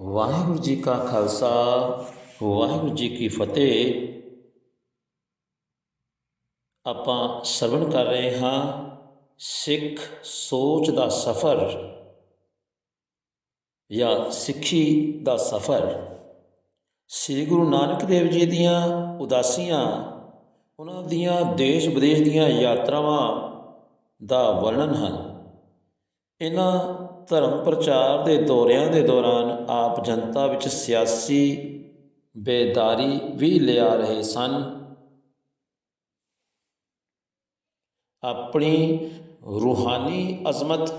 ਵਾਹਿਗੁਰੂ ਜੀ ਕਾ ਖਾਲਸਾ, ਵਾਹਿਗੁਰੂ ਜੀ ਕੀ ਫਤਿਹ। ਆਪਾਂ ਸਰਵਣ ਕਰ ਰਹੇ ਹਾਂ ਸਿੱਖ ਸੋਚ ਦਾ ਸਫ਼ਰ ਜਾਂ ਸਿੱਖੀ ਦਾ ਸਫ਼ਰ। ਸ੍ਰੀ ਗੁਰੂ ਨਾਨਕ ਦੇਵ ਜੀ ਦੀਆਂ ਉਦਾਸੀਆਂ, ਉਹਨਾਂ ਦੀਆਂ ਦੇਸ਼ ਵਿਦੇਸ਼ ਦੀਆਂ ਯਾਤਰਾਵਾਂ ਦਾ ਵਰਣਨ ਹਨ। ਇਹਨਾਂ ਧਰਮ ਪ੍ਰਚਾਰ ਦੇ ਦੌਰਿਆਂ ਦੇ ਦੌਰਾਨ ਆਪ ਜਨਤਾ ਵਿੱਚ ਸਿਆਸੀ ਬੇਦਾਰੀ ਵੀ ਲਿਆ ਰਹੇ ਸਨ। ਆਪਣੀ ਰੂਹਾਨੀ ਅਜ਼ਮਤ,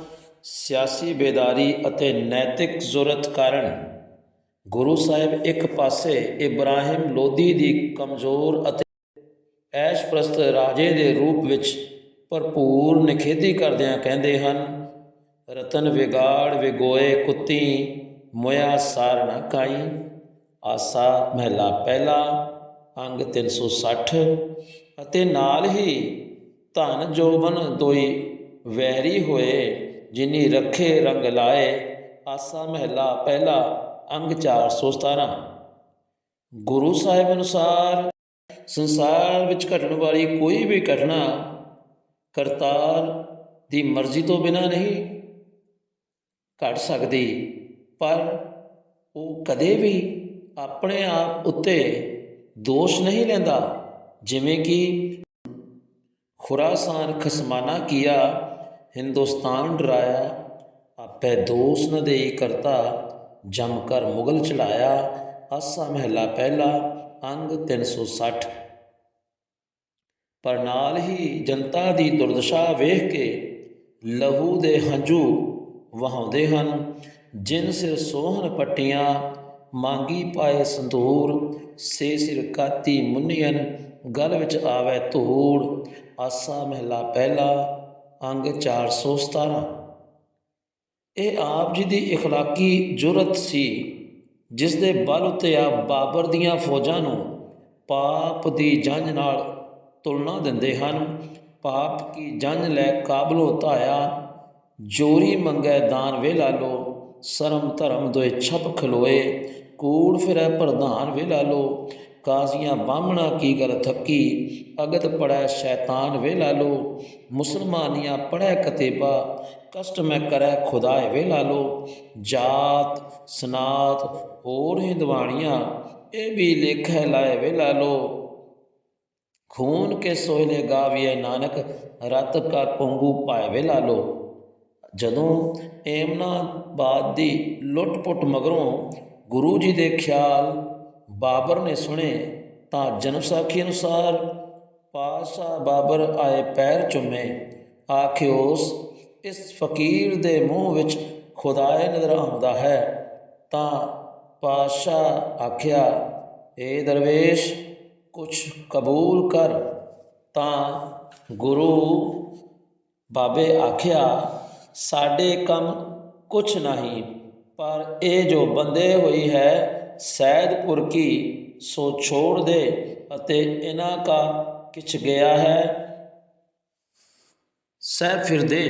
ਸਿਆਸੀ ਬੇਦਾਰੀ ਅਤੇ ਨੈਤਿਕ ਜ਼ਰੂਰਤ ਕਾਰਨ ਗੁਰੂ ਸਾਹਿਬ ਇੱਕ ਪਾਸੇ ਇਬਰਾਹਿਮ ਲੋਧੀ ਦੀ ਕਮਜ਼ੋਰ ਅਤੇ ਐਸ਼ਪ੍ਰਸਤ ਰਾਜੇ ਦੇ ਰੂਪ ਵਿੱਚ ਭਰਪੂਰ ਨਿਖੇਧੀ ਕਰਦਿਆਂ ਕਹਿੰਦੇ ਹਨ ਰਤਨ ਵਿਗਾੜ ਵਿਗੋਏ ਕੁੱਤੀ, ਮੋਇਆ ਸਾਰ ਨਾ ਕਾਈ। ਆਸਾ ਮਹਿਲਾ ਪਹਿਲਾ, ਅੰਗ 360 ਅਤੇ ਨਾਲ ਹੀ ਧਨ ਜੋਬਨ ਦੋਈ ਵੈਰੀ ਹੋਏ, ਜਿਨੀ ਰੱਖੇ ਰੰਗ ਲਾਏ। ਆਸਾ ਮਹਿਲਾ ਪਹਿਲਾ, ਅੰਗ 417 ਗੁਰੂ ਸਾਹਿਬ ਅਨੁਸਾਰ, ਸੰਸਾਰ ਵਿੱਚ ਘਟਣ ਵਾਲੀ ਕੋਈ ਵੀ ਘਟਨਾ ਕਰਤਾਰ ਦੀ ਮਰਜ਼ੀ ਤੋਂ ਬਿਨਾ ਨਹੀਂ। ਘਟ ਸਕਦੀ, ਪਰ ਉਹ ਕਦੇ ਵੀ ਆਪਣੇ ਆਪ ਉੱਤੇ ਦੋਸ਼ ਨਹੀਂ ਲੈਂਦਾ। ਜਿਵੇਂ ਕਿ ਖੁਰਾਸਾਨ ਖਸਮਾਨਾ ਕੀਆ, ਹਿੰਦੁਸਤਾਨ ਡਰਾਇਆ, ਆਪੇ ਦੋਸ਼ ਨ ਦੇਈ ਕਰਤਾ, ਜਮ ਕਰ ਮੁਗਲ ਚੜਾਇਆ ਆਸਾ ਮਹਿਲਾ ਪਹਿਲਾ, ਅੰਗ 360 ਪਰ ਨਾਲ ਹੀ ਜਨਤਾ ਦੀ ਦੁਰਦਸ਼ਾ ਵੇਖ ਕੇ ਲਹੂ ਦੇ ਹੰਝੂ ਵਹਾਉਂਦੇ ਹਨ ਜਿਨ ਸਿਰ ਸੋਹਣ ਪੱਟੀਆਂ ਮੰਗੀ ਪਾਏ ਸੰਧੂਰ ਸੇ ਸਿਰ ਕਾਤੀ ਮੁੰਨੀਆਂ ਗਲ ਵਿੱਚ ਆਵੇ ਧੂੜ ਆਸਾ ਮਹਿਲਾ ਪਹਿਲਾ ਅੰਗ 417 ਇਹ ਆਪ ਜੀ ਦੀ اخلاقی ਜੁਰਤ ਸੀ ਜਿਸ ਦੇ ਬਲ ਉਤੇ ਆ ਬਾਬਰ ਦੀਆਂ ਫੌਜਾਂ ਨੂੰ ਪਾਪ ਦੀ ਜੰਜ ਨਾਲ ਤੁਲਨਾ ਦਿੰਦੇ ਹਨ ਪਾਪ ਕੀ ਜੰਜ ਲੈ ਕਾਬਲੋਂ ਧਾਇਆ ਜੋਰੀ ਮੰਗੈ ਦਾਨ ਵੇਲਾ ਲੋ, ਸ਼ਰਮ ਧਰਮ ਦੋਏ ਛਪ ਖਲੋਏ, ਕੂੜ ਫਿਰੈ ਪ੍ਰਧਾਨ ਵੇਲਾ ਲੋ, ਕਾਜ਼ੀਆਂ ਬਾਹਮਣਾ ਕੀ ਗੱਲ ਥੱਕੀ, ਅਗਤ ਪੜੈ ਸ਼ੈਤਾਨ ਵੇਲਾ ਲੋ, ਮੁਸਲਮਾਨੀਆਂ ਪੜੈ ਕਤੇਬਾ, ਕਸ਼ਟ ਮੈਂ ਕਰੈ ਖੁਦਾਏ ਵੇਲਾ ਲੋ, ਜਾਤ, ਸਨਾਤ, ਹੋਰ ਹਿੰਦਵਾਣੀਆਂ, ਇਹ ਵੀ ਲੇਖੈ ਲਾਏ ਵੇਲਾ ਲੋ। ਖੂਨ ਕੇ ਸੋਹਲੇ ਗਾਵੀਏ ਨਾਨਕ, ਰਤ ਕਾ ਪੰਗੂ ਪਾਏ ਵੇਲਾ ਲੋ। ਜਦੋਂ ਏਮਨਾਬਾਦ ਦੀ ਲੁੱਟ-ਪੁੱਟ ਮਗਰੋਂ ਗੁਰੂ ਜੀ ਦੇ ਖਿਆਲ ਬਾਬਰ ਨੇ ਸੁਣੇ ਤਾਂ ਜਨਮ ਸਾਖੀ ਅਨੁਸਾਰ ਪਾਸ਼ਾ ਬਾਬਰ ਆਏ ਪੈਰ ਚੁੰਮੇ ਆਖਿਓਸ ਇਸ ਫਕੀਰ ਦੇ ਮੂੰਹ ਵਿੱਚ ਖੁਦਾਏ ਨਜ਼ਰ ਆਉਂਦਾ ਹੈ। ਤਾਂ ਪਾਸ਼ਾ ਆਖਿਆ ਏ ਦਰਵੇਸ਼, ਕੁਛ ਕਬੂਲ ਕਰ। ਤਾਂ ਗੁਰੂ ਬਾਬੇ ਆਖਿਆ ਸਾਡੇ ਕੰਮ ਕੁਛ ਨਹੀਂ, ਪਰ ਇਹ ਜੋ ਬੰਦੇ ਹੋਈ ਹੈ, ਸੈਦਪੁਰ ਕੀ, ਸੋ ਛੋੜ ਦੇ ਅਤੇ ਇਹਨਾਂ ਕਾ ਕਿਛ ਗਿਆ ਹੈ। ਸਹਿ ਫਿਰਦੇ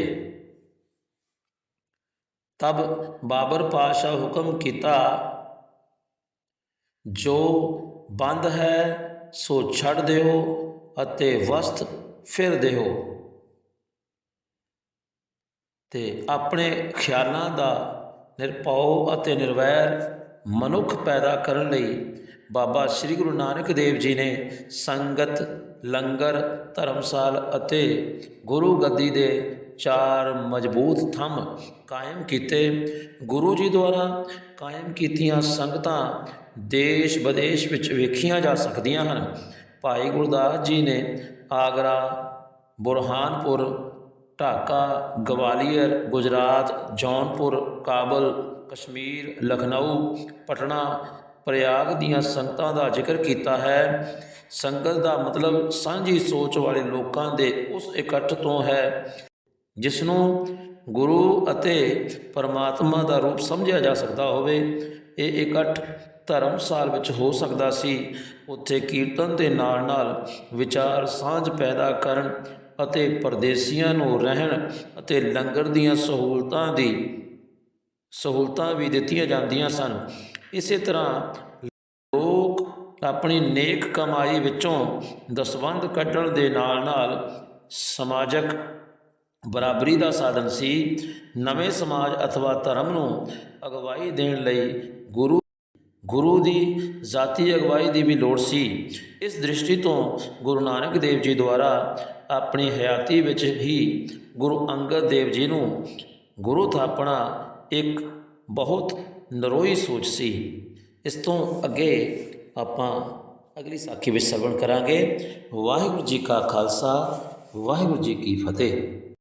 ਤਬ ਬਾਬਰ ਪਾਸ਼ਾ ਹੁਕਮ ਕੀਤਾ, ਜੋ ਬੰਦ ਹੈ, ਸੋ ਛੱਡ ਦਿਓ ਅਤੇ ਵਸਤ ਫਿਰ ਦਿਓ। ਤੇ ਆਪਣੇ ਖਿਆਲਾਂ ਦਾ ਨਿਰਭਉ ਅਤੇ ਨਿਰਵੈਰ ਮਨੁੱਖ ਪੈਦਾ ਕਰਨ ਲਈ ਬਾਬਾ ਸ੍ਰੀ ਗੁਰੂ ਨਾਨਕ ਦੇਵ ਜੀ ਨੇ ਸੰਗਤ, ਲੰਗਰ, ਧਰਮਸਾਲ ਅਤੇ ਗੁਰੂ ਗੱਦੀ ਦੇ ਚਾਰ ਮਜ਼ਬੂਤ ਥੰਮ ਕਾਇਮ ਕੀਤੇ। ਗੁਰੂ ਜੀ ਦੁਆਰਾ ਕਾਇਮ ਕੀਤੀਆਂ ਸੰਗਤਾਂ ਦੇਸ਼ ਵਿਦੇਸ਼ ਵਿੱਚ ਵੇਖੀਆਂ ਜਾ ਸਕਦੀਆਂ ਹਨ। ਭਾਈ ਗੁਰਦਾਸ ਜੀ ਨੇ ਆਗਰਾ, ਬੁਰਹਾਨਪੁਰ ਢਾਕਾ ਗਵਾਲੀਅਰ ਗੁਜਰਾਤ ਜੌਨਪੁਰ ਕਾਬਲ ਕਸ਼ਮੀਰ ਲਖਨਊ ਪਟਨਾ ਪ੍ਰਯਾਗ ਦੀਆਂ ਸੰਗਤਾਂ ਦਾ ਜ਼ਿਕਰ ਕੀਤਾ ਹੈ ਸੰਗਤ ਦਾ ਮਤਲਬ ਸਾਂਝੀ ਸੋਚ ਵਾਲੇ ਲੋਕਾਂ ਦੇ ਉਸ ਇਕੱਠ ਤੋਂ ਹੈ ਜਿਸ ਨੂੰ ਗੁਰੂ ਅਤੇ ਪਰਮਾਤਮਾ ਦਾ ਰੂਪ ਸਮਝਿਆ ਜਾ ਸਕਦਾ ਹੋਵੇ ਇਹ ਇਕੱਠ ਧਰਮਸਾਲ ਵਿੱਚ ਹੋ ਸਕਦਾ ਸੀ ਉੱਥੇ ਕੀਰਤਨ ਦੇ ਨਾਲ ਨਾਲ ਵਿਚਾਰ ਸਾਂਝ ਪੈਦਾ ਕਰਨ ਅਤੇ ਪਰਦੇਸੀਆਂ ਨੂੰ ਰਹਿਣ ਅਤੇ ਲੰਗਰ ਦੀਆਂ ਸਹੂਲਤਾਂ ਦੀ ਸਹੂਲਤਾਂ ਵੀ ਦਿੱਤੀਆਂ ਜਾਂਦੀਆਂ ਸਨ। ਇਸੇ ਤਰ੍ਹਾਂ ਲੋਕ ਆਪਣੀ ਨੇਕ ਕਮਾਈ ਵਿੱਚੋਂ ਦਸਵੰਧ ਕੱਢਣ ਦੇ ਨਾਲ ਨਾਲ ਸਮਾਜਿਕ ਬਰਾਬਰੀ ਦਾ ਸਾਧਨ ਸੀ। ਨਵੇਂ ਸਮਾਜ ਅਥਵਾ ਧਰਮ ਨੂੰ ਅਗਵਾਈ ਦੇਣ ਲਈ ਗੁਰੂ ਗੁਰੂ ਦੀ ਜ਼ਾਤੀ ਅਗਵਾਈ ਦੀ ਵੀ ਲੋੜ ਸੀ। ਇਸ ਦ੍ਰਿਸ਼ਟੀ ਤੋਂ ਗੁਰੂ ਨਾਨਕ ਦੇਵ ਜੀ ਦੁਆਰਾ ਆਪਣੀ ਹਯਾਤੀ ਵਿੱਚ ਹੀ ਗੁਰੂ ਅੰਗਦ ਦੇਵ ਜੀ ਨੂੰ ਗੁਰੂ ਥਾਪਣਾ ਇੱਕ ਬਹੁਤ ਨਰੋਈ ਸੋਚ ਸੀ। ਇਸ ਤੋਂ ਅੱਗੇ ਆਪਾਂ ਅਗਲੀ ਸਾਖੀ ਵਿੱਚ ਸਰਵਣ ਕਰਾਂਗੇ। ਵਾਹਿਗੁਰੂ ਜੀ ਕਾ ਖਾਲਸਾ, ਵਾਹਿਗੁਰੂ ਜੀ ਕੀ ਫਤਿਹ।